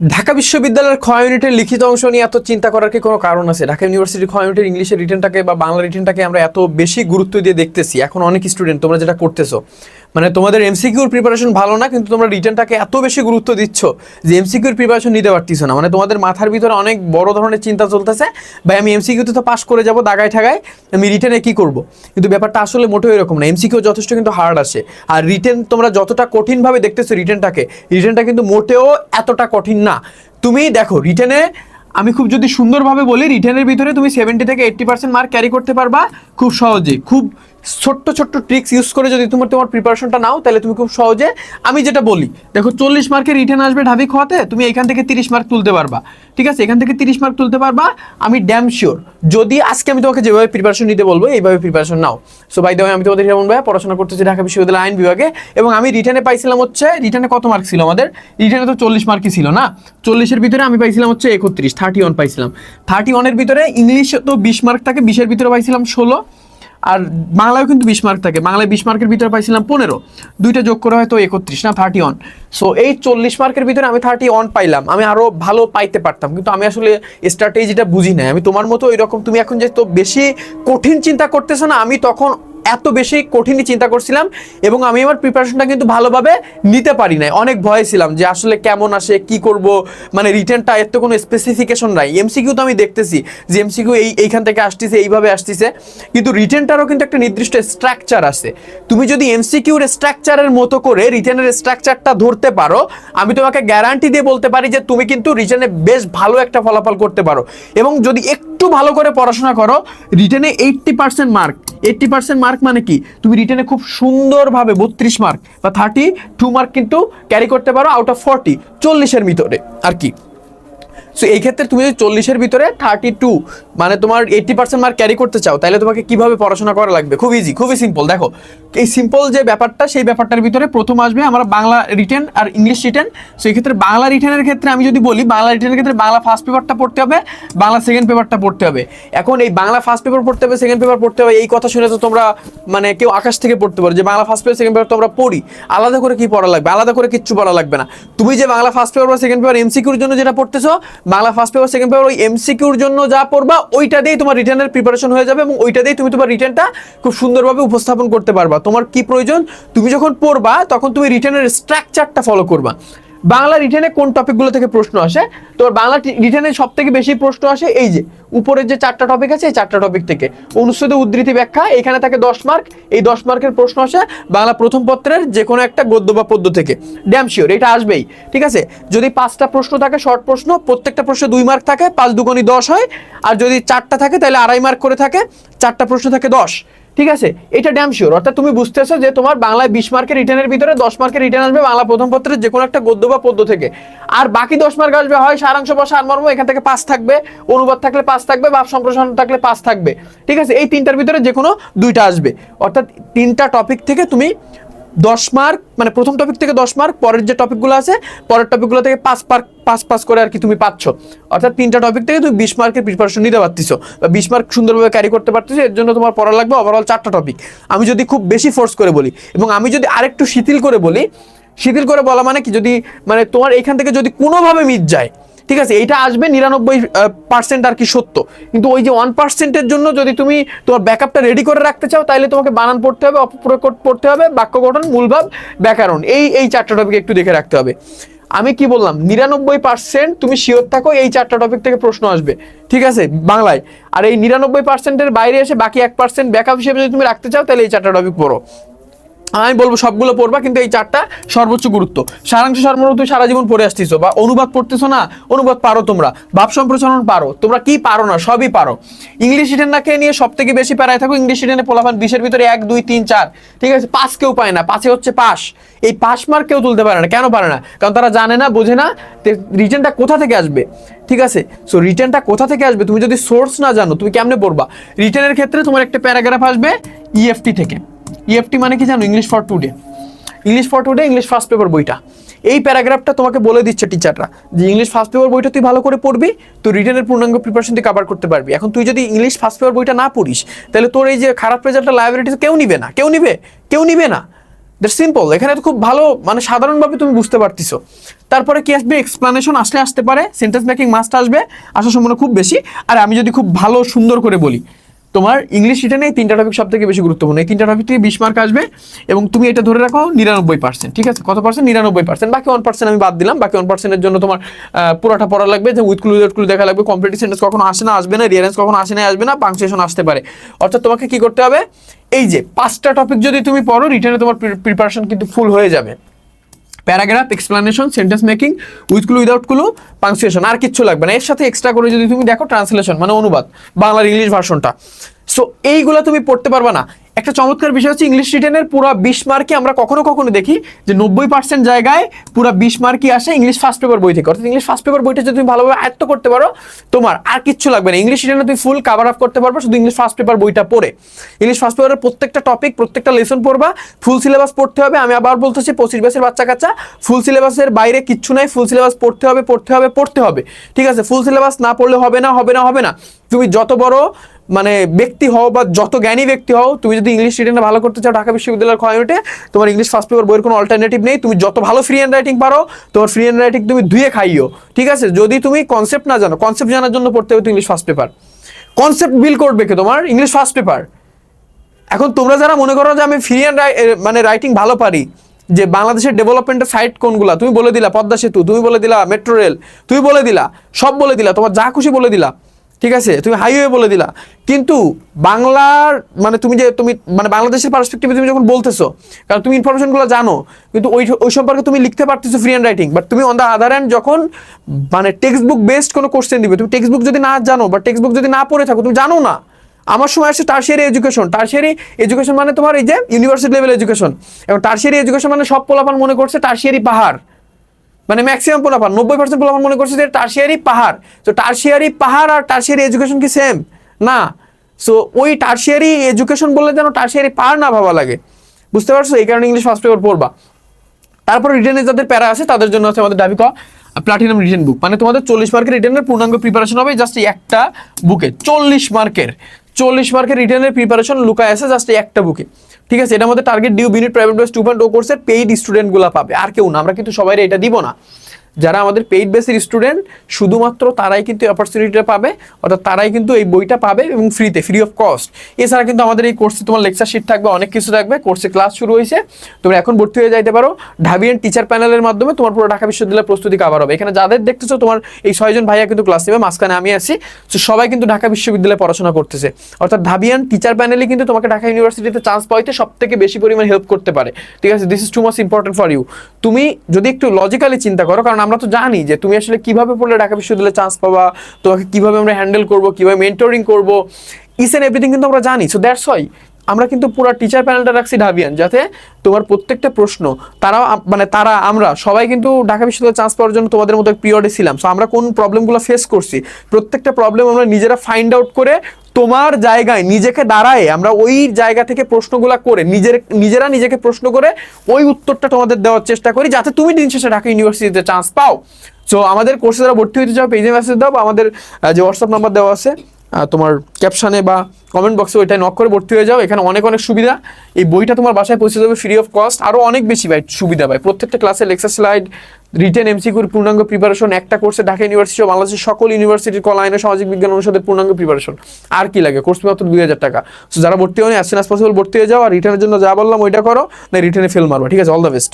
ঢাকা বিশ্ববিদ্যালয়ের খ ইউনিটের লিখিত অংশ নিয়ে এত চিন্তা করার কি কোনো কারণ আছে? ঢাকা ইউনিভার্সিটির খ ইউনিটের ইংলিশের রিটার্নটাকে বা বাংলা রিটার্নটাকে আমরা এত বেশি গুরুত্ব দিয়ে দেখতেছি। এখন অনেক স্টুডেন্ট তোমরা যেটা করতেছো মানে তোমাদের এমসিকিউর প্রিপারেশন ভালো না, কিন্তু তোমরা রিটার্নটাকে এত বেশি গুরুত্ব দিচ্ছ যে এমসিকিউর প্রিপারেশন নিতে পারতিস না। মানে তোমাদের মাথার ভিতরে অনেক বড় ধরনের চিন্তা চলতেছে, ভাই, আমি এমসিকিউতে তো পাস করে যাব, দাগায় ঠাগায় আমি রিটেনে কি করব? কিন্তু ব্যাপারটা আসলে মোটেও এরকম না। এমসিকিউ যথেষ্ট কিন্তু হার্ড আসে। আর রিটেন তোমরা যতটা কঠিনভাবে দেখতেছো রিটেনটাকে রিটেনটা কিন্তু মোটেও এতটা কঠিন না। তুমি দেখো রিটেনে আমি খুব যদি সুন্দরভাবে বলি রিটেনের ভিতরে তুমি সেভেন্টি থেকে এইট্টি পার্সেন্ট মার্ক ক্যারি করতে পারবা খুব সহজেই। খুব ছোট্ট ছোট্ট ট্রিক্স ইউজ করে যদি তোমার তোমার প্রিপারেশনটা নাও, তাহলে তুমি খুব সহজে আমি যেটা বলি, দেখো চল্লিশ মার্কের রিটার্ন আসবে ঢাবি খাওয়াতে, তুমি এখান থেকে তিরিশ মার্ক তুলতে পারবা। ঠিক আছে? এখান থেকে তিরিশ মার্ক তুলতে পারবা, আমি ড্যাম শিওর যদি আজকে আমি তোমাকে যেভাবে প্রিপারেশন নিতে বলব, এইভাবে প্রিপারেশন নাও। সো বাই দেওয়া আমি তোমাদের যেমন ভাই পড়াশোনা করতেছি ঢাকা বিশ্ববিদ্যালয় আইন বিভাগে, এবং আমি রিটার্নে পাইছিলাম হচ্ছে রিটার্নে কত মার্ক ছিল আমাদের? রিটার্নে তো চল্লিশ মার্কই ছিল না? চল্লিশের ভিতরে আমি পাইছিলাম হচ্ছে একত্রিশ থার্টি ওয়ান পাইছিলাম। থার্টি ওয়ানের ভিতরে ইংলিশ তো বিশ মার্ক থাকে, বিশের ভিতরে পাইছিলাম ষোলো। আর বাংলায় কিন্তু বিশ মার্ক থাকে। বাংলায় বিশ মার্কের ভিতরে পাইছিলাম পনেরো। দুইটা যোগ করে হয়তো একত্রিশ, না থার্টি ওয়ান সো এই চল্লিশ মার্কের ভিতরে আমি থার্টি ওয়ান পাইলাম। আমি আরও ভালো পাইতে পারতাম। কিন্তু আমি আসলে স্ট্র্যাটেজিটা বুঝি নাই। আমি তোমার মতো এরকম তুমি এখন যে তো বেশি কঠিন চিন্তা করতেছো না, আমি তখন এত বেশি কঠিনই চিন্তা করছিলাম এবং আমি আমার প্রিপারেশনটা কিন্তু ভালোভাবে নিতে পারি নাই। অনেক ভয় ছিলাম যে আসলে কেমন আসে, কি করব? মানে রিটেনটা এর তো কোনো স্পেসিফিকেশন নাই। এমসিকিউ তো আমি দেখতেছি যে এমসিকিউ এই, এইখান থেকে আসতেছে, এইভাবে আসতেছে। কিন্তু রিটেনটারও কিন্তু একটা নির্দিষ্ট স্ট্রাকচার আছে। তুমি যদি এমসিকিউর স্ট্রাকচারের মতো করে রিটেনের স্ট্রাকচারটা ধরতে পারো, আমি তোমাকে গ্যারান্টি দিয়ে বলতে পারি যে তুমি কিন্তু রিটেনে বেশ ভালো একটা ফলাফল করতে পারো। এবং যদি একটু ভালো করে পড়াশোনা করো রিটেনে eighty percent mark eighty percent mark মানে কি? তুমি রিটেনে খুব সুন্দরভাবে বত্রিশ মার্ক বা থার্টি টু মার্ক কিন্তু ক্যারি করতে পারো আউট অফ ফর্টি চল্লিশের ভিতরে। আর কি? সো এই ক্ষেত্রে তুমি যদি চল্লিশের ভিতরে থার্টি টু মানে তোমার এইট্টি পার্সেন্ট মার্ক ক্যারি করতে চাও, তাহলে তোমাকে কীভাবে পড়াশোনা করা লাগবে? খুব ইজি খুবই সিম্পল দেখো, এই সিম্পল যে ব্যাপারটা, সেই ব্যাপারটার ভিতরে প্রথম আসবে আমরা বাংলা রিটেন আর ইংলিশ রিটেন সো এই ক্ষেত্রে বাংলা রিটেনের ক্ষেত্রে আমি যদি বলি, বাংলা রিটেনের ক্ষেত্রে বাংলা ফার্স্ট পেপারটা পড়তে হবে, বাংলা সেকেন্ড পেপারটা পড়তে হবে। এখন এই বাংলা ফার্স্ট পেপার পড়তে হবে সেকেন্ড পেপার পড়তে হবে, এই কথা শুনে তো তোমরা মানে কেউ আকাশ থেকে পড়তে পারো যে Bangla first paper second paper তোমরা পড়ি। আলাদা করে কি পড়া লাগবে? আলাদা করে কিচ্ছু পড়া লাগবে না। তুমি যে বাংলা ফার্স্ট পেপার বা সেকেন্ড পেপার এমসিকিউর জন্য যেটা পড়তেছো Bangla first paper second paper ওই এমসিকিউর জন্য যা পড়বা, ওইটা দিয়েই তোমার রিটার্নের প্রিপারেশন হয়ে যাবে এবং ওইটা দিয়েই তুমি তোমার রিটার্নটা খুব সুন্দরভাবে উপস্থাপন করতে পারবা। তোমার কি প্রয়োজন? তুমি যখন পড়বা, তখন তুমি রিটার্নের স্ট্রাকচারটা ফলো করবা। বাংলা রিটেনে কোন টপিকগুলো থেকে প্রশ্ন আসে? তোমার বাংলা রিটেনে সব থেকে বেশি প্রশ্ন আসে এই যে, উপরের যে চারটা টপিক আছে, এই চারটা টপিক থেকে। অনুচ্ছেদ উদ্ধৃতি ব্যাখ্যা, এখানে থাকে দশ মার্ক এই দশ মার্কের প্রশ্ন আসে বাংলা প্রথম পত্রের যে কোনো একটা গদ্য বা পদ্য থেকে। ড্যাম শিওর এটা আসবেই, ঠিক আছে? যদি পাঁচটা প্রশ্ন থাকে শর্ট প্রশ্ন, প্রত্যেকটা প্রশ্নে দুই মার্ক থাকে, পাঁচ দুগুণি দশ হয়, আর যদি চারটা থাকে, তাহলে আড়াই মার্ক করে থাকে, চারটা প্রশ্ন থাকে দশ। ঠিক আছে? এটা ড্যাম শিওর অর্থাৎ তুমি বুঝতেছো যে তোমার বাংলায় বিশ মার্কের রিটার্নের ভিতরে দশ মার্কের রিটার্ন আসবে বাংলা প্রথম পত্রের যে কোনো একটা গদ্য বা পদ্য থেকে। আর বাকি দশ মার্ক আসবে, হয় সারাংশ বা সারমর্ম, এখান থেকে পাস থাকবে, অনুবাদ থাকলে পাস থাকবে, বা সম্প্রসারণ থাকলে পাস থাকবে। ঠিক আছে? এই তিনটার ভিতরে যে কোনো দুইটা আসবে। অর্থাৎ তিনটা টপিক থেকে তুমি দশ মার্ক মানে প্রথম টপিক থেকে দশ মার্ক পরের যে টপিকগুলো আছে, পরের টপিকগুলো থেকে পাঁচ মার্ক পাঁচ পাস করে আর কি তুমি পাচ্ছ। অর্থাৎ তিনটা টপিক থেকে তুমি বিশ মার্কের প্রিপারেশন নিতে পারতেছো। বা বিশ মার্ক সুন্দরভাবে ক্যারি করতে পারতেছো, এর জন্য তোমার পড়া লাগবে ওভারঅল চারটা টপিক আমি যদি খুব বেশি ফোর্স করে বলি, এবং আমি যদি আরেকটু শিথিল করে বলি, শিথিল করে বলা মানে কি? যদি মানে তোমার এখান থেকে যদি কোনোভাবে মিট যায় ঠিক আছে এটা আসবে নিরানব্বই পার্সেন্ট আর কি সত্য। কিন্তু ওই যে ওয়ান পার্সেন্টের জন্য যদি তুমি তোমার ব্যাকআপটা রেডি করে রাখতে চাও তাহলে তোমাকে বানান পড়তে হবে, অপপ্রয়োগ পড়তে হবে, বাক্য গঠন মূলভাব ব্যাকরণ। এই এই চারটা টপিক একটু দেখে রাখতে হবে। আমি কি বললাম? নিরানব্বই পার্সেন্ট তুমি শিওর থাকো, এই চারটা টপিক থেকে প্রশ্ন আসবে। ঠিক আছে, বাংলায়। আর এই নিরানব্বই পার্সেন্টের বাইরে এসে বাকি এক পার্সেন্ট ব্যাকআপ হিসেবে যদি তুমি রাখতে চাও, তাহলে এই চারটা টপিক পড়ো। আমি বলব সবগুলো পড়বা, কিন্তু এই চারটা সর্বোচ্চ গুরুত্ব। সারাংশ সর্বমূল তুমি সারা জীবন পড়ে আসতেছো, বা অনুবাদ পড়তেছো না, অনুবাদ পারো তোমরা। ভাব সম্প্রসারণ পারো, তোমরা কি পারো না, সবই পারো। ইংলিশ রিটেনটাকে নিয়ে সব থেকে বেশি প্যারায় থাকো, ইংলিশ রিটেনে পোলাপান বিশের ভিতরে এক, দুই, তিন, চার। ঠিক আছে, পাস কেউ পায় না পাশে হচ্ছে পাস। এই পাস মার্ক কেউ তুলতে পারে না, কেন পারে না? কারণ তারা জানে না, বোঝে না রিটেনটা কোথা থেকে আসবে? ঠিক আছে সো রিটেনটা কোথা থেকে আসবে? তুমি যদি সোর্স না জানো, তুমি কেমনে পড়বা? রিটেনের ক্ষেত্রে তোমার একটা প্যারাগ্রাফ আসবে ইএফটি থেকে। ইএফটি মানে কি জানো? English for today English for today English first paper বইটা। এই প্যারাগ্রাফটা তোমাকে বলে দিচ্ছে টিচাররা যে ইংলিশ ফার্স্ট পেপার বইটা তুই ভালো করে পড়বি তো রিটেনের পূর্ণাঙ্গ প্রিপারেশন তুই কভার করতে পারবি। এখন তুই যদি ইংলিশ ফার্স্ট পেপার বইটা না পড়িস, তাহলে তোর এই যে খারাপ রেজাল্টটা লাইব্রেরিতে কেউ নিবে না। কেউ নিবে? কেউ নিবে না। দ্যাট সিম্পল এখানে তো খুব ভালো মানে সাধারণভাবে তুমি বুঝতে পারতেছো। তারপরে কি আসবে? এক্সপ্লানেশন আসলে আসতে পারে। সেন্টেন্স মেকিং মাস্ট আসবে। আসার সম্ভাবনা খুব বেশি। আর আমি যদি খুব ভালো, সুন্দর করে বলি তোমার ইংলিশ রিটেনে এই তিনটা টপিক সব থেকে বেশি গুরুত্বপূর্ণ। এই তিনটা টপিক থেকে বিশ মার্ক আসবে এবং তুমি এটা ধরে রাখো নিরানব্বই পার্সেন্ট ঠিক আছে? কত পার্সেন্ট নিরানব্বই পার্সেন্ট বাকি ওয়ান পার্সেন্ট আমি বাদ দিলাম। বাকি ওয়ান পার্সেন্টের জন্য তোমার পুরোটা পড়া লাগবে যে উইথ ক্লু উইথ ক্লু দেখা লাগবে। কম্পিটিভ সেন্টেন্স কখনো আসে না, আসবে না। রিয়ারেন্স কখনো আসে না, আসবে না। পাংচুয়েশন আসতে পারে। অর্থাৎ তোমাকে কি করতে হবে? এই যে, পাঁচটা টপিক যদি তুমি পড়ো রিটেনে তোমার প্রিপারেশন কিন্তু ফুল হয়ে যাবে। Paragraph explanation sentence making with clue without clue punctuation আর কিচ্ছু লাগবে না। এর সাথে এক্সট্রা করে যদি তুমি দেখো ট্রান্সলেশন মানে অনুবাদ, বাংলার ইংলিশ ভার্সনটা সো এইগুলো তুমি পড়তে পারবা না। একটা চমৎকার বিষয় হচ্ছে ইংলিশ রিটেনের পুরো বিশ মার্কে আমরা কখনো কখনো দেখি যে নব্বই পার্সেন্ট জায়গায় পুরো বিশ মার্কই আসে ইংলিশ ফার্স্ট পেপার বই থেকে। অর্থাৎ ইংলিশ ফার্স্ট পেপার বইটা যদি তুমি ভালোভাবে আয়ত্ত করতে পারো, তোমার আর কিচ্ছু লাগবে না। ইংলিশ রিটেনে তুমি ফুল কাভার আপ করতে পারবে, শুধু ইংলিশ ফার্স্ট পেপার বইটা পড়ে। ইংলিশ ফার্স্ট পেপারের প্রত্যেকটা টপিক প্রত্যেকটা লেসন পড়বা ফুল সিলেবাস পড়তে হবে। আমি আবার বলতেছি, পঁচিশ বছর বাচ্চা কাচ্চা ফুল সিলেবাসের বাইরে কিচ্ছু নাই ফুল সিলেবাস পড়তে হবে পড়তে হবে পড়তে হবে। ঠিক আছে? ফুল সিলেবাস না পড়লে হবে না হবে না হবে না। তুমি যত বড় মানে ব্যক্তি হও বা যত জ্ঞানী ব্যক্তি হও, তুমি যদি ইংলিশ রিটেনে ভালো করতে চাও ঢাকা বিশ্ববিদ্যালয়ের কমিউনিটে তোমার ইংলিশ ফার্স্ট পেপার বইয়ের কোনো অল্টারনেটিভ নেই। তুমি যত ভালো ফ্রি হ্যান্ড রাইটিং পারো, তোমার ফ্রি হ্যান্ড রাইটিং তুমি ধুয়ে খাইও। ঠিক আছে? যদি তুমি কনসেপ্ট না জানো কনসেপ্ট জানার জন্য পড়তে হবে English first paper concept build করবে কে তোমার? ইংলিশ ফার্স্ট পেপার এখন তোমরা যারা মনে করো যে আমি ফ্রি হ্যান্ড মানে রাইটিং ভালো পারি, যে বাংলাদেশের ডেভেলপমেন্টের সাইট কোনগুলা, তুমি বলে দিলা পদ্মা সেতু, তুমি বলে দিলা মেট্রো রেল তুমি বলে দিলা, সব বলে দিলা, তোমার যা খুশি বলে দিলা। ঠিক আছে? তুমি হাইওয়ে বলে দিলা। কিন্তু বাংলার মানে তুমি যে, তুমি মানে বাংলাদেশের পার্সপেক্টিভে তুমি যখন বলতেছো, কারণ তুমি ইনফরমেশনগুলো জানো, কিন্তু ওই ওই সম্পর্কে তুমি লিখতে পারতেছো ফ্রি হ্যান্ড রাইটিং বাট তুমি অন দ্য আদার হ্যান্ড যখন মানে টেক্সট বুক বেসড কোনো কোশ্চেন দিবে, তুমি টেক্সট বুক যদি না জানো, বা টেক্সট বুক যদি না পড়ে থাকো, তুমি জানো না। আমার সময় আসছে টার্সিয়ারি এডুকেশন টার্সিয়ারি এডুকেশন মানে তোমার এই যে ইউনিভার্সিটি লেভেল এডুকেশন এবং টার্সিয়ারি এডুকেশন মানে সব পোলাপান মনে করছে টার্সিয়ারি পাহাড়। মানে ম্যাক্সিমাম পোলাপান, নব্বই পার্সেন্ট পোলাপান মনে করছে যে টার্সিয়ারি পাহাড়। তো টার্সিয়ারি পাহাড় আর টার্সিয়ারি এডুকেশন কি সেম না। সো ওই টার্সিয়ারি এডুকেশন বললে যেন টার্সিয়ারি পাহাড় না ভাবা লাগে। বুঝতে পারছ? এই কারণে ইংলিশ ফার্স্ট পেপার পড়বা। তারপর রিটেনে যাদের প্যারা আছে, তাদের জন্য আছে আমাদের ডাবিক প্লাটিনাম রিটেন বুক মানে তোমাদের চল্লিশ মার্কের রিটেনের পূর্ণাঙ্গ প্রিপারেশন হবে জাস্ট একটা বুকে চল্লিশ মার্কের চল্লিশ মার্কের রিটেনের প্রিপারেশন লুকায় আছে জাস্ট একটা বুকে ঠিক আছে? এটার মধ্যে টার্গেট ডিউ বিনিট প্রাইভেট বেস টু পয়েন্ট ও কোর্সের পেইড স্টুডেন্টগুলো পাবে। আর কেউ না, আমরা কিন্তু সবাই এটা দিব না। যারা আমাদের পেইড বেসের স্টুডেন্ট শুধুমাত্র তারাই কিন্তু অপরচুনিটিটা পাবে, অর্থাৎ তারাই কিন্তু এই বইটা পাবে এবং ফ্রিতে ফ্রি অফ কস্ট এছাড়া কিন্তু আমাদের এই কোর্সে তোমার লেকচার শিট থাকবে, অনেক কিছু থাকবে কোর্সে ক্লাস শুরু হয়েছে। তোমরা এখন ভর্তি হয়ে যাইতে পারো। ঢাবিয়ান টিচার প্যানেলের মাধ্যমে তোমার পুরো ঢাকা বিশ্ববিদ্যালয়ের প্রস্তুতি কাভার হবে। এখানে যাদের দেখতেছো, তোমার এই ছয়জন ভাইয়া কিন্তু ক্লাস নেবে, মাঝখানে আমি আছি। তো সবাই কিন্তু ঢাকা বিশ্ববিদ্যালয়ে পড়াশোনা করতেছে। অর্থাৎ ঢাবিয়ান টিচার প্যানেলে কিন্তু তোমাকে ঢাকা ইউনিভার্সিটিতে চান্স পাইতে সব থেকে বেশি পরিমাণ হেল্প করতে পারে। ঠিক আছে this is too much important for you তুমি যদি একটু লজিক্যালি চিন্তা করো, কারণ আমরা তো জানি যে তুমি আসলে কীভাবে পড়লে ঢাকা বিশ্ববিদ্যালয়ে চান্স পাবা, তোমাকে কীভাবে আমরা হ্যান্ডেল করব, কীভাবে মেন্টরিং করব ইস এন্ড এভরিথিং কিন্তু আমরা জানি। সো দ্যাটস ওয়াই আমরা কিন্তু পুরো টিচার প্যানেলটা রাখছি ঢাবিয়ান, যাতে তোমার প্রত্যেকটা প্রশ্ন আম- মানে তারা, আমরা সবাই কিন্তু ঢাকা বিশ্ববিদ্যালয়ে চান্স পাওয়ার জন্য তোমাদের মতো পিরিয়ডে ছিলাম। সো আমরা কোন প্রবলেমগুলো ফেস করছি, প্রত্যেকটা প্রবলেম আমরা নিজেরা ফাইন্ড আউট করে তোমার জায়গায় নিজেকে দাঁড়ায় আমরা ওই জায়গা থেকে প্রশ্নগুলা করে নিজের, নিজেরা নিজেকে প্রশ্ন করে ওই উত্তরটা তোমাদের দেওয়ার চেষ্টা করি, যাতে তুমি দিন শেষে ঢাকা ইউনিভার্সিটিতে চান্স পাও। সো আমাদের কোর্সে যারা ভর্তি হতে চাও পেজে মেসেজ দাও বা আমাদের যে হোয়াটসঅ্যাপ নাম্বার দেওয়া আছে তোমার ক্যাপশানে বা কমেন্ট বক্সে ওইটাই নক করে ভর্তি হয়ে যাও। এখানে অনেক অনেক সুবিধা। এই বইটা তোমার বাসায় পৌঁছে যাবে ফ্রি অফ কস্ট আরও অনেক বেশি ভাই, সুবিধা পায় প্রত্যেকটা ক্লাসে লেকচার স্লাইড রিটেন এমসিকিউর পূর্ণাঙ্গ প্রিপারেশন একটা কোর্সে ঢাকা ইউনিভার্সিটি ও বাংলাদেশের সকল ইউনিভার্সিটির কলা, আইন সামাজিক বিজ্ঞান অনুষদের পূর্ণাঙ্গ প্রিপারেশন আর কি লাগে? কোর্স মাত্র দুই হাজার টাকা। সো যারা ভর্তি হয়নি অ্যাজ সুন অ্যাজ পসিবল ভর্তি হয়ে যাও। আর রিটার্নের জন্য যা বললাম, ওইটা করো। না রিটার্নে ফেল মারবো। ঠিক আছে? All the best